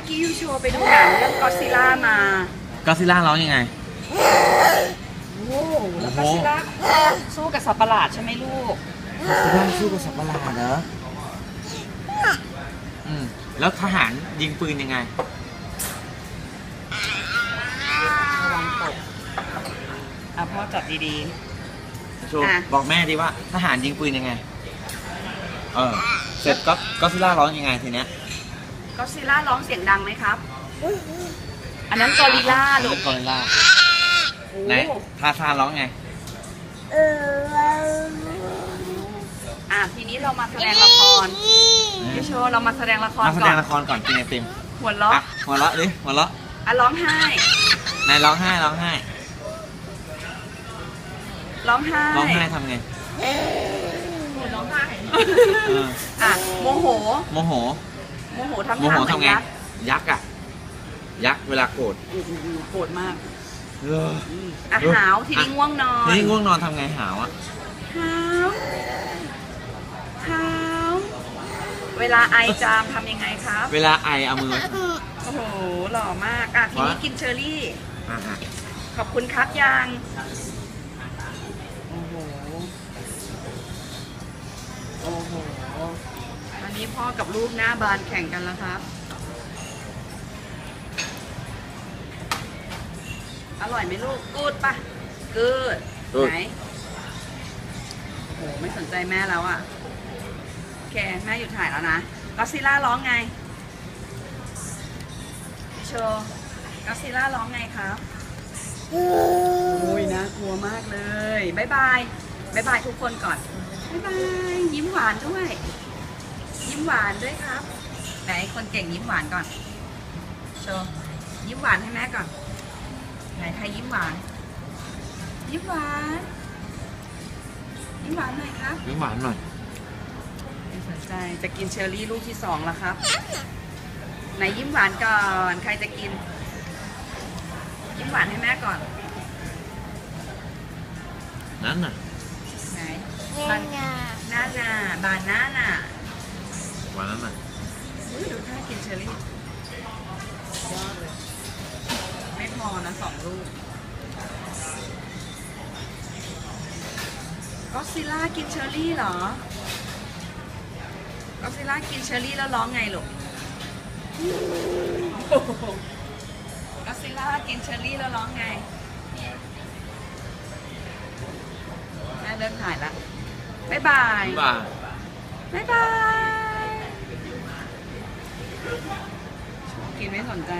มื่อกี้ยูโชว์ไปดูหนังเรื่องก็ซิล่ามาก็ซิล่าร้องยังไง โอ้โหแล้วก็ซิล่าสู้กับสัตว์ประหลาดใช่ไหมลูกซิล่าสู้กับสัตว์ประหลาดเหรออืมแล้วทหารยิงปืนยังไงระวังตกอะพ่อจับดีโชว์อะบอกแม่ดิว่าทหารยิงปืนยังไง เออ เสร็จก็ก็ซิล่าร้องยังไงทีเนี้ยๆ ก็ซิล่าร้องเสียงดังไหมครับ อันนั้นกอริลล่าลูกกอริลล่าโอ้ไหนทาซานร้องไงอะทีนี้เรามาแสดงละครยูโชว์เรามาแสดงละครมาแสก่ดองนละครก่อนกินไอติมหัวเราะอะหัวเราะดิหัวเราะอะร้องไห้นายร้องไห้ร้องไห้ร้องไห้ร้องไห้ทำไงร้องไห้เอออะโมโห โมโห โมโหทำโมท่าโหเหมือทำนไง ยักษ์ยักษ์อะยักษ์เวลาโกรธอื้อหือโกรธมากเอออะเออหาวทีนี้อะง่วงนอนทีนี้ง่วงนอนทำไงหาวอะหาวหาวเวลาไอจามทำยังไงครับ เวลาไอเอามือโอ้โห หล่อมากอะทีนี้วะ กินเชอร์รี่ อะฮะขอบคุณครับยัง โอ้โห โอ้โหอั นนี้พ่อกับลูกหน้าบานแข่งกันแล้วครับ อร่อยไหมลูกกูดปะกูดไหนโอ้โหไม่สนใจแม่แล้วอะโอเค แม่หยุดถ่ายแล้วนะก็ซิล่าร้องไง โชว์ก็ซิล่าร้องไงครับ โอ้ยน่ากลัวมากเลยบายบายบายบายทุกคนก่อนบายบาย ยิ้มหวานด้วย ยิ้มหวานด้วยครับ ไหนคนเก่งยิ้มหวานก่อน โชว์ยิ้มหวานให้แม่ก่อน ไหนใครยิ้มหวาน ยิ้มหวาน ยิ้มหวานหน่อยครับ ยิ้มหวานหน่อยไม่สนใจจะกินเชอร์รี่ลูกที่สองแล้วครับ ไหนยิ้มหวานก่อน ใครจะกิน ยิ้มหวานให้แม่ก่อน นั่นน่ะ ไหนบานหน้าหน้าบานหน้าน่ะห วานนั่นน่ะอุ๊ยดูท่ากินเชอร์รี่ยอดเลย ไม่พอนะสองลูกก็ซิล่ากินเชอร์รี่เหรอ ก็ซิล่ากินเชอร์รี่แล้วร้องไงลูกก็ซิล่ากินเชอร์รี่แล้วร้องไงแม่เลิกถ่ายละบ๊ายบายยิ้มหวานบ๊ายบาย กินไม่สนใจ